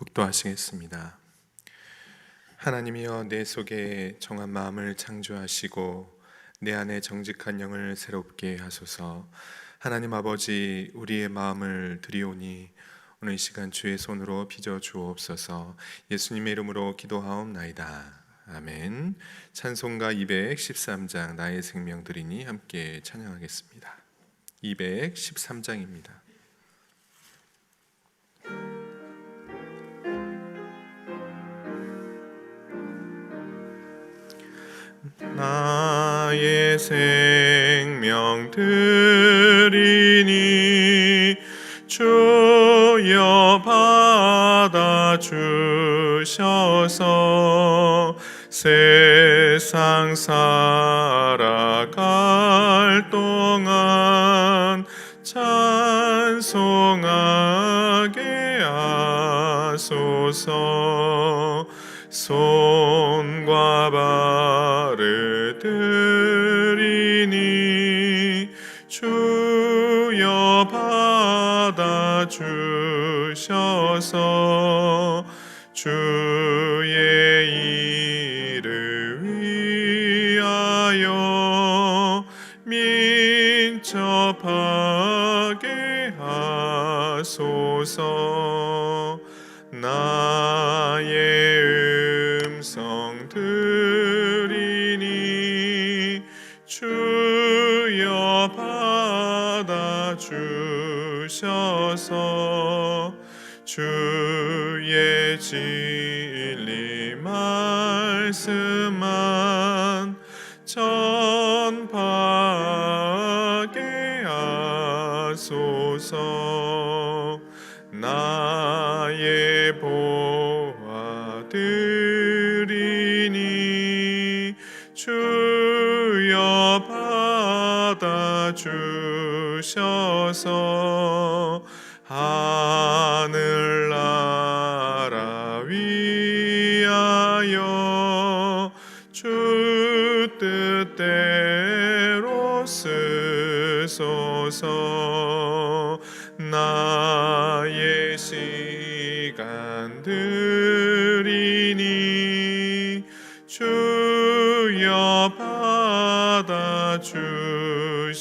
묵도하시겠습니다. 하나님이여 내 속에 정한 마음을 창조하시고 내 안에 정직한 영을 새롭게 하소서. 하나님 아버지 우리의 마음을 드리오니 오늘 이 시간 주의 손으로 빚어 주옵소서. 예수님의 이름으로 기도하옵나이다. 아멘. 찬송가 213장 나의 생명 드리니 함께 찬양하겠습니다. 213장입니다. 나의 생명 드리니 주여 받아 주셔서 세상 살아갈 동안 찬송하게 하소서. 손과 발 주셔서. 주의 일을 위하여 민첩하게 하소서. 나의 음성 들이니 주여 받아 주셔서 주의 진리 말씀만 전파하게 하소서. 나의 보아들이니 주여 받아 주셔서 쓰소서. 나의 시간 드리니 주여 받아 주셔서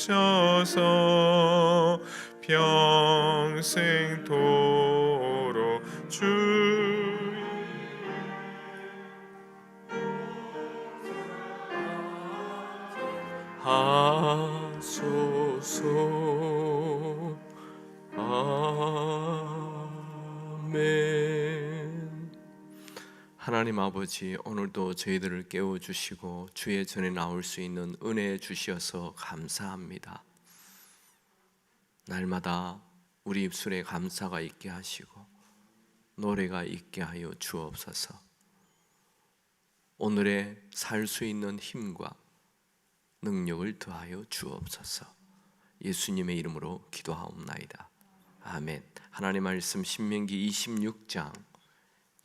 하나님 아버지 오늘도 저희들을 깨워 주시고 주의 전에 나올 수 있는 은혜 주시어서 감사합니다. 날마다 우리 입술에 감사가 있게 하시고 노래가 있게 하여 주옵소서. 오늘에 살수 있는 힘과 능력을 더하여 주옵소서. 예수님의 이름으로 기도하옵나이다. 아멘. 하나님 말씀 신명기 26장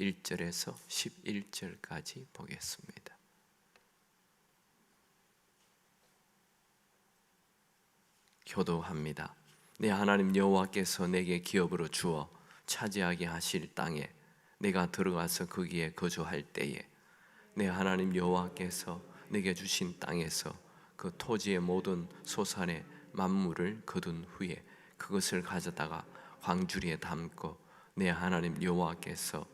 1절에서 11절까지 보겠습니다. 교도합니다. 내 하나님 여호와께서 내게 기업으로 주어 차지하게 하실 땅에 내가 들어가서 거기에 거주할 때에 내 하나님 여호와께서 내게 주신 땅에서 그 토지의 모든 소산의 만물을 거둔 후에 그것을 가져다가 광주리에 담고 내 하나님 여호와께서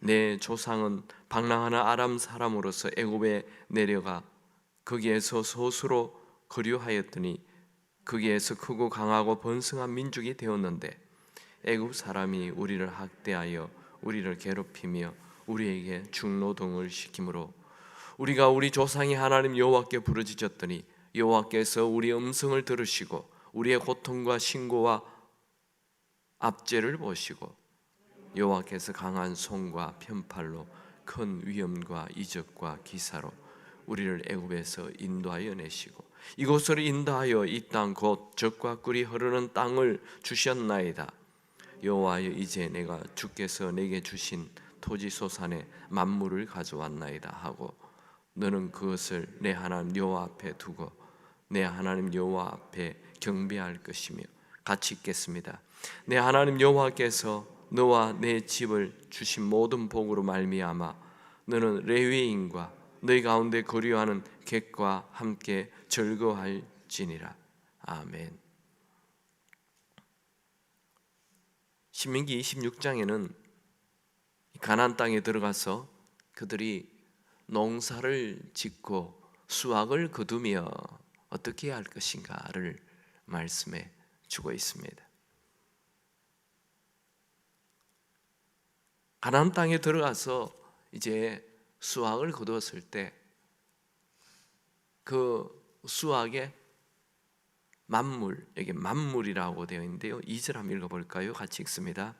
내 조상은 방랑하는 아람 사람으로서 애굽에 내려가 거기에서 소수로 거류하였더니 거기에서 크고 강하고 번성한 민족이 되었는데 애굽 사람이 우리를 학대하여 우리를 괴롭히며 우리에게 중노동을 시키므로 우리가 우리 조상이 하나님 여호와께 부르짖었더니 여호와께서 우리 음성을 들으시고 우리의 고통과 신고와 압제를 보시고 여호와께서 강한 손과 편팔로 큰 위험과 이적과 기사로 우리를 애굽에서 인도하여 내시고 이곳으로 인도하여 이 땅 곧 적과 꿀이 흐르는 땅을 주셨나이다. 여호와여 이제 내가 주께서 내게 주신 토지 소산의 만물을 가져왔나이다 하고 너는 그것을 내 하나님 여호와 앞에 두고 내 하나님 여호와 앞에 경배할 것이며 같이 읽겠습니다. 내 하나님 여호와께서 너와 내 집을 주신 모든 복으로 말미암아 너는 레위인과 너희 가운데 거류하는 객과 함께 즐거할지니라. 아멘. 신명기 26장에는 가나안 땅에 들어가서 그들이 농사를 짓고 수확을 거두며 어떻게 할 것인가를 말씀해 주고 있습니다. 가나안 땅에 들어가서 이제 수확을 거두었을 때 그 수확의 만물 여기 만물이라고 되어 있는데요. 2절 한번 읽어볼까요? 같이 읽습니다.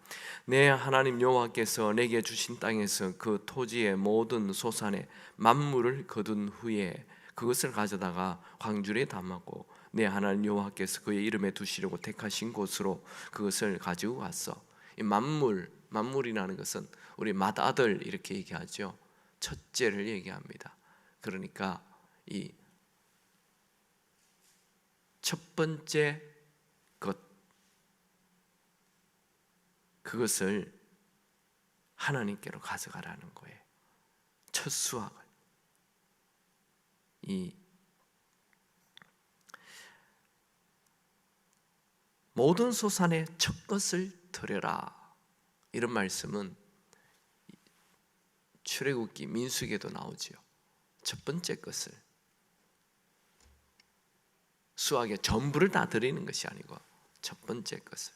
내 하나님 여호와께서 내게 주신 땅에서 그 토지의 모든 소산의 만물을 거둔 후에 그것을 가져다가 광주리에 담았고 내 하나님 여호와께서 그의 이름에 두시려고 택하신 곳으로 그것을 가지고 갔어. 이 만물 만물이라는 것은 우리 맏아들 이렇게 얘기하죠. 첫째를 얘기합니다. 그러니까 이 첫 번째 것 그것을 하나님께로 가져가라는 거예요. 첫 수확을 이 모든 소산의 첫 것을 드려라 이런 말씀은 출애굽기 민수기에도 나오지요. 첫 번째 것을 수학의 전부를 다 드리는 것이 아니고 첫 번째 것을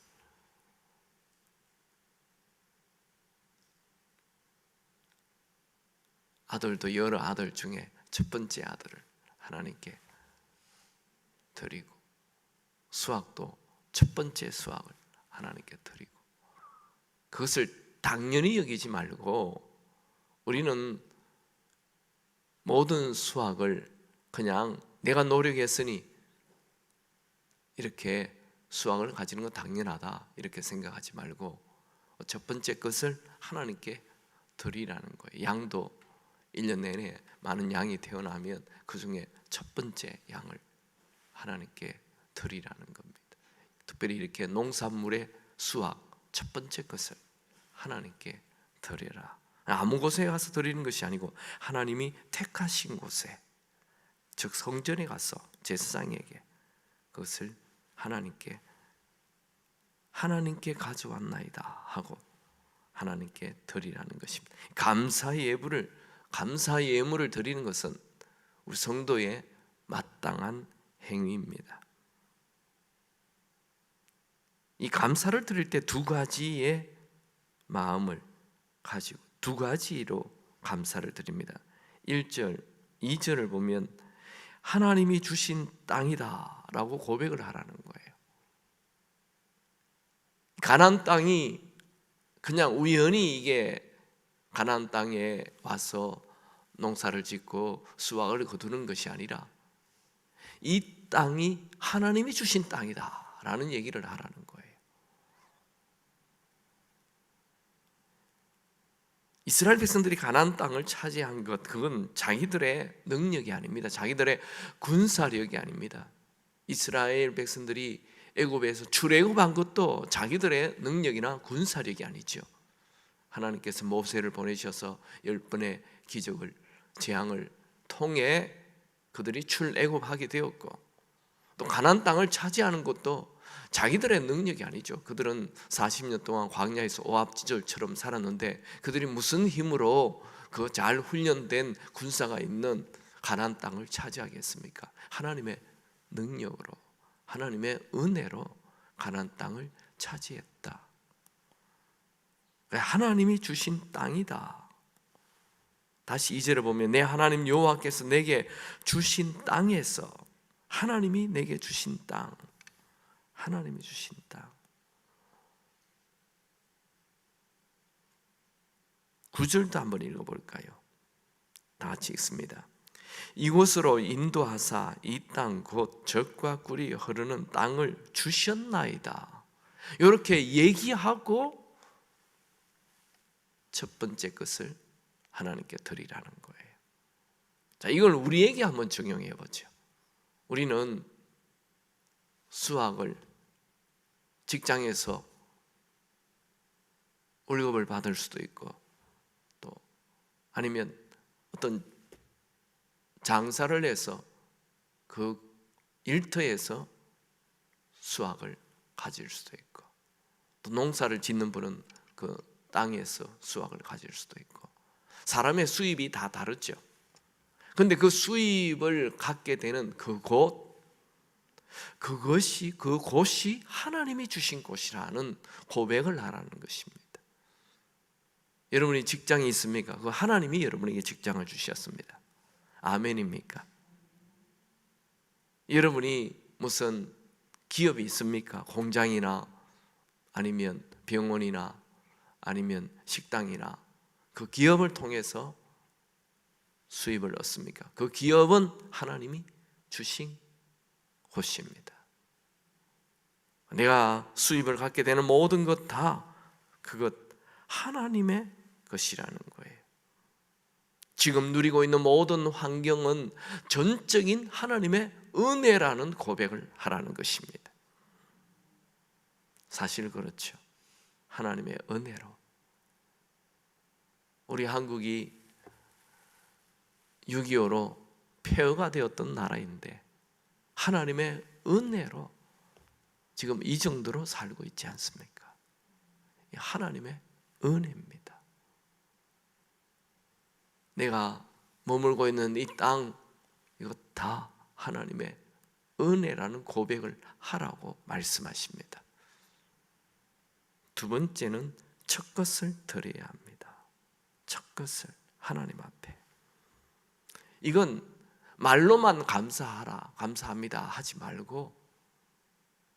아들도 여러 아들 중에 첫 번째 아들을 하나님께 드리고 수학도 첫 번째 수학을 하나님께 드리고 그것을 당연히 여기지 말고 우리는 모든 수학을 그냥 내가 노력했으니 이렇게 수학을 가지는 건 당연하다 이렇게 생각하지 말고 첫 번째 것을 하나님께 드리라는 거예요. 양도 1년 내내 많은 양이 태어나면 그 중에 첫 번째 양을 하나님께 드리라는 겁니다. 특별히 이렇게 농산물의 수확 첫 번째 것을 하나님께 드려라. 아무 곳에 가서 드리는 것이 아니고 하나님이 택하신 곳에 즉 성전에 가서 제사장에게 그것을 하나님께 하나님께 가져왔나이다 하고 하나님께 드리라는 것입니다. 감사의 예물을 감사의 예물을 드리는 것은 우리 성도의 마땅한 행위입니다. 이 감사를 드릴 때 두 가지의 마음을 가지고 두 가지로 감사를 드립니다. 1절, 2절을 보면 하나님이 주신 땅이다라고 고백을 하라는 거예요. 가나안 땅이 그냥 우연히 이게 가나안 땅에 와서 농사를 짓고 수확을 거두는 것이 아니라 이 땅이 하나님이 주신 땅이다라는 얘기를 하라는 거예요. 이스라엘 백성들이 가나안 땅을 차지한 것 그건 자기들의 능력이 아닙니다. 자기들의 군사력이 아닙니다. 이스라엘 백성들이 애굽에서 출애굽한 것도 자기들의 능력이나 군사력이 아니죠. 하나님께서 모세를 보내셔서 열 번의 기적을 재앙을 통해 그들이 출애굽하게 되었고 또 가나안 땅을 차지하는 것도 자기들의 능력이 아니죠. 그들은 40년 동안 광야에서 오합지졸처럼 살았는데 그들이 무슨 힘으로 그 잘 훈련된 군사가 있는 가나안 땅을 차지하겠습니까? 하나님의 능력으로 하나님의 은혜로 가나안 땅을 차지했다. 하나님이 주신 땅이다. 다시 이절을 보면 내 하나님 여호와께서 내게 주신 땅에서 하나님이 내게 주신 땅 하나님이 주신 땅. 구절도 한번 읽어볼까요? 다 같이 읽습니다. 이곳으로 인도하사 이 땅 곧 적과 꿀이 흐르는 땅을 주셨나이다. 이렇게 얘기하고 첫 번째 것을 하나님께 드리라는 거예요. 자, 이걸 우리에게 한번 적용해 보죠. 우리는 수학을 직장에서 월급을 받을 수도 있고 또 아니면 어떤 장사를 해서 그 일터에서 수확을 가질 수도 있고 또 농사를 짓는 분은 그 땅에서 수확을 가질 수도 있고 사람의 수입이 다 다르죠. 근데 그 수입을 갖게 되는 그곳 그것이 그 곳이 하나님이 주신 곳이라는 고백을 하라는 것입니다. 여러분이 직장이 있습니까? 그 하나님이 여러분에게 직장을 주셨습니다. 아멘입니까? 여러분이 무슨 기업이 있습니까? 공장이나 아니면 병원이나 아니면 식당이나 그 기업을 통해서 수입을 얻습니까? 그 기업은 하나님이 주신 곳입니다. 내가 수입을 갖게 되는 모든 것 다 그것 하나님의 것이라는 거예요. 지금 누리고 있는 모든 환경은 전적인 하나님의 은혜라는 고백을 하라는 것입니다. 사실 그렇죠. 하나님의 은혜로. 우리 한국이 6.25로 폐허가 되었던 나라인데 하나님의 은혜로 지금 이 정도로 살고 있지 않습니까? 하나님의 은혜입니다. 내가 머물고 있는 이 땅 이거 다 하나님의 은혜라는 고백을 하라고 말씀하십니다. 두 번째는 첫 것을 드려야 합니다. 첫 것을 하나님 앞에. 이건 말로만 감사하라, 감사합니다 하지 말고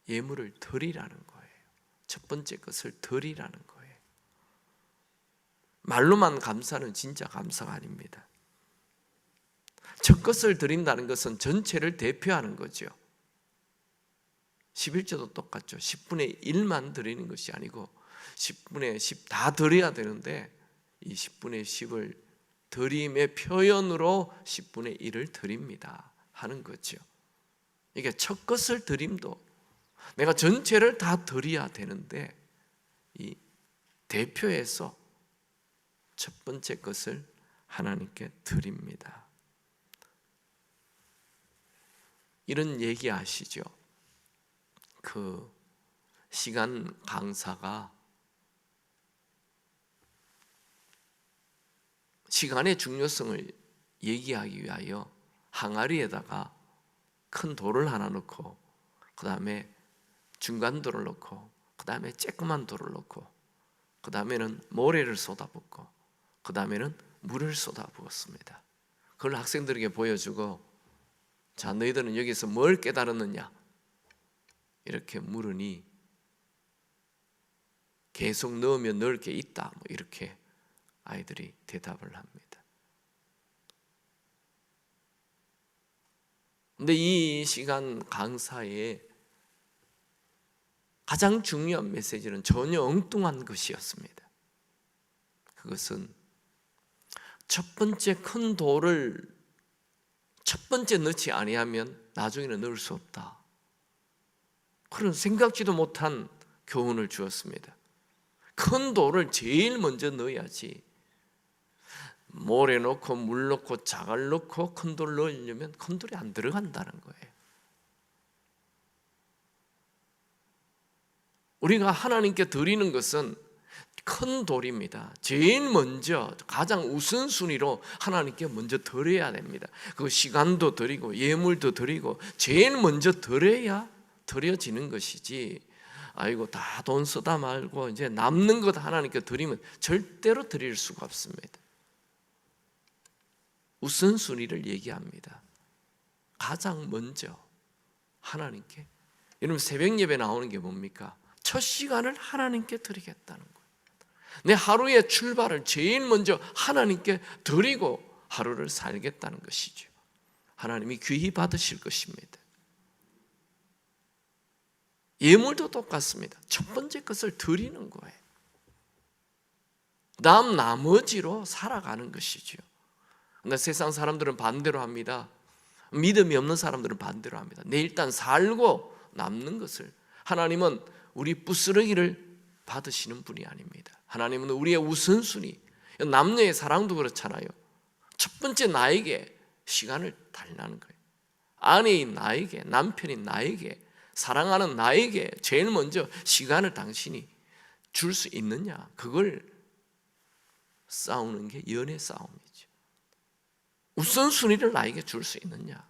예물을 드리라는 거예요. 첫 번째 것을 드리라는 거예요. 말로만 감사는 진짜 감사가 아닙니다. 첫 것을 드린다는 것은 전체를 대표하는 거죠. 11조도 똑같죠. 10분의 1만 드리는 것이 아니고 10분의 10 다 드려야 되는데 이 10분의 10을 드림의 표현으로 10분의 1을 드립니다. 하는 거죠. 이게 첫 것을 드림도 내가 전체를 다 드려야 되는데 이 대표해서 첫 번째 것을 하나님께 드립니다. 이런 얘기 아시죠? 그 시간 강사가 시간의 중요성을 얘기하기 위하여 항아리에다가 큰 돌을 하나 넣고 그 다음에 중간 돌을 넣고 그 다음에 쬐끄만 돌을 넣고 그 다음에는 모래를 쏟아붓고 그 다음에는 물을 쏟아부었습니다. 그걸 학생들에게 보여주고 자 너희들은 여기서 뭘 깨달았느냐 이렇게 물으니 계속 넣으면 넣을 게 있다 뭐 이렇게 아이들이 대답을 합니다. 근데 이 시간 강사의 가장 중요한 메시지는 전혀 엉뚱한 것이었습니다. 그것은 첫 번째 큰 돌을 첫 번째 넣지 아니하면 나중에는 넣을 수 없다. 그런 생각지도 못한 교훈을 주었습니다. 큰 돌을 제일 먼저 넣어야지. 모래 넣고 물 넣고 자갈 넣고 큰돌 넣으려면 큰 돌이 안 들어간다는 거예요. 우리가 하나님께 드리는 것은 큰 돌입니다. 제일 먼저 가장 우선순위로 하나님께 먼저 드려야 됩니다. 그 시간도 드리고 예물도 드리고 제일 먼저 드려야 드려지는 것이지. 아이고 다 돈 쓰다 말고 이제 남는 것 하나님께 드리면 절대로 드릴 수가 없습니다. 우선순위를 얘기합니다. 가장 먼저 하나님께 여러분 새벽 예배 나오는 게 뭡니까? 첫 시간을 하나님께 드리겠다는 거예요. 내 하루의 출발을 제일 먼저 하나님께 드리고 하루를 살겠다는 것이죠. 하나님이 귀히 받으실 것입니다. 예물도 똑같습니다. 첫 번째 것을 드리는 거예요. 다음 나머지로 살아가는 것이 죠. 근데 세상 사람들은 반대로 합니다. 믿음이 없는 사람들은 반대로 합니다. 내 일단 살고 남는 것을 하나님은 우리 부스러기를 받으시는 분이 아닙니다. 하나님은 우리의 우선순위, 남녀의 사랑도 그렇잖아요. 첫 번째 나에게 시간을 달라는 거예요. 아내인 나에게, 남편인 나에게, 사랑하는 나에게 제일 먼저 시간을 당신이 줄 수 있느냐? 그걸 싸우는 게 연애 싸움이죠. 우선순위를 나에게 줄 수 있느냐?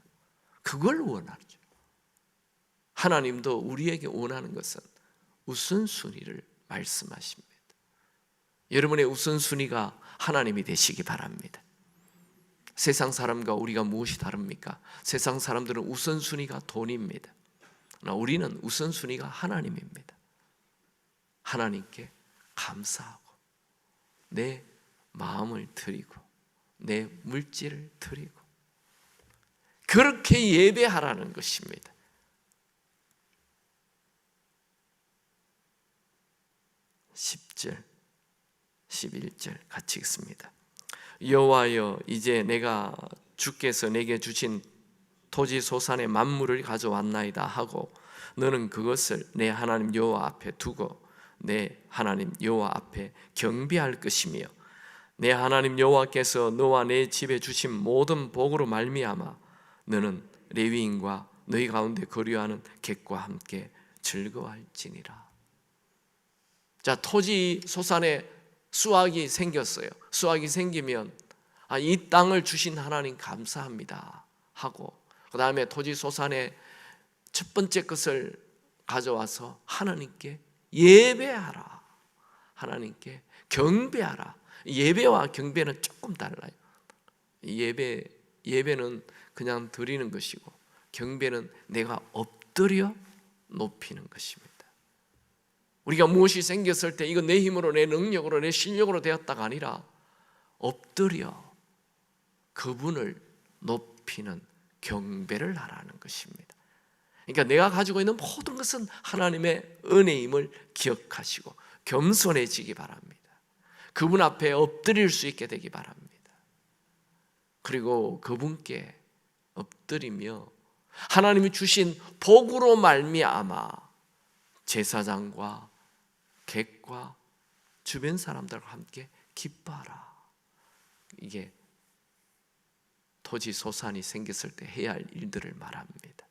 그걸 원하죠. 하나님도 우리에게 원하는 것은 우선순위를 말씀하십니다. 여러분의 우선순위가 하나님이 되시기 바랍니다. 세상 사람과 우리가 무엇이 다릅니까? 세상 사람들은 우선순위가 돈입니다. 우리는 우선순위가 하나님입니다. 하나님께 감사하고 내 마음을 드리고 내 물질을 드리고 그렇게 예배하라는 것입니다. 10절, 11절 같이 읽습니다. 여호와여 이제 내가 주께서 내게 주신 토지 소산의 만물을 가져왔나이다 하고 너는 그것을 내 하나님 여호와 앞에 두고 내 하나님 여호와 앞에 경배할 것이며 내 하나님 여호와께서 너와 내 집에 주신 모든 복으로 말미암아 너는 레위인과 너희 가운데 거류하는 객과 함께 즐거워할지니라. 자 토지 소산에 수확이 생겼어요. 수확이 생기면 아, 이 땅을 주신 하나님 감사합니다 하고 그 다음에 토지 소산에 첫 번째 것을 가져와서 하나님께 예배하라. 하나님께 경배하라. 예배와 경배는 조금 달라요. 예배 예배는 그냥 드리는 것이고 경배는 내가 엎드려 높이는 것입니다. 우리가 무엇이 생겼을 때 이거 내 힘으로 내 능력으로 내 실력으로 되었다가 아니라 엎드려 그분을 높이는 경배를 하라는 것입니다. 그러니까 내가 가지고 있는 모든 것은 하나님의 은혜임을 기억하시고 겸손해지기 바랍니다. 그분 앞에 엎드릴 수 있게 되기 바랍니다. 그리고 그분께 엎드리며 하나님이 주신 복으로 말미암아 제사장과 객과 주변 사람들과 함께 기뻐하라. 이게 토지 소산이 생겼을 때 해야 할 일들을 말합니다.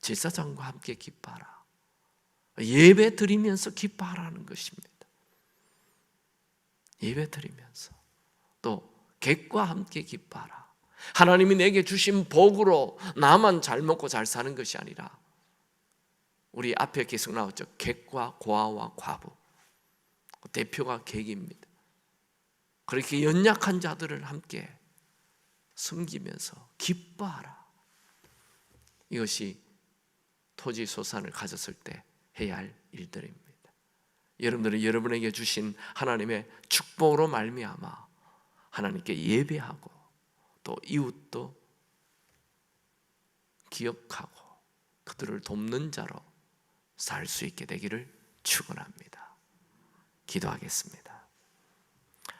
제사장과 함께 기뻐하라. 예배 드리면서 기뻐하라는 것입니다. 예배 드리면서 또 객과 함께 기뻐하라. 하나님이 내게 주신 복으로 나만 잘 먹고 잘 사는 것이 아니라 우리 앞에 계속 나왔죠. 객과 고아와 과부. 대표가 객입니다. 그렇게 연약한 자들을 함께 섬기면서 기뻐하라. 이것이 토지 소산을 가졌을 때 해야 할 일들입니다. 여러분들은 여러분에게 주신 하나님의 축복으로 말미암아 하나님께 예배하고 또 이웃도 기억하고 그들을 돕는 자로 살 수 있게 되기를 축원합니다. 기도하겠습니다.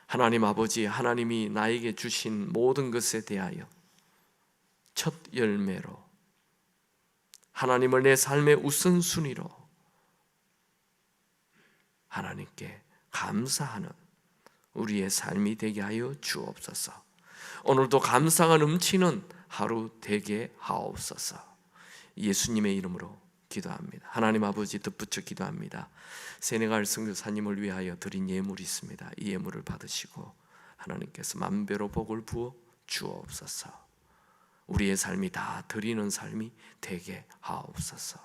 하나님 아버지 하나님이 나에게 주신 모든 것에 대하여 첫 열매로 하나님을 내 삶의 우선순위로 하나님께 감사하는 우리의 삶이 되게 하여 주옵소서. 오늘도 감사가 넘치는 하루 되게 하옵소서. 예수님의 이름으로 기도합니다. 하나님 아버지 덧붙여 기도합니다. 세네갈 선교사님을 위하여 드린 예물이 있습니다. 이 예물을 받으시고 하나님께서 만배로 복을 부어 주옵소서. 우리의 삶이 다 드리는 삶이 되게 하옵소서.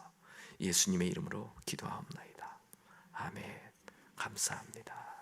예수님의 이름으로 기도하옵나이다. 아멘. 감사합니다.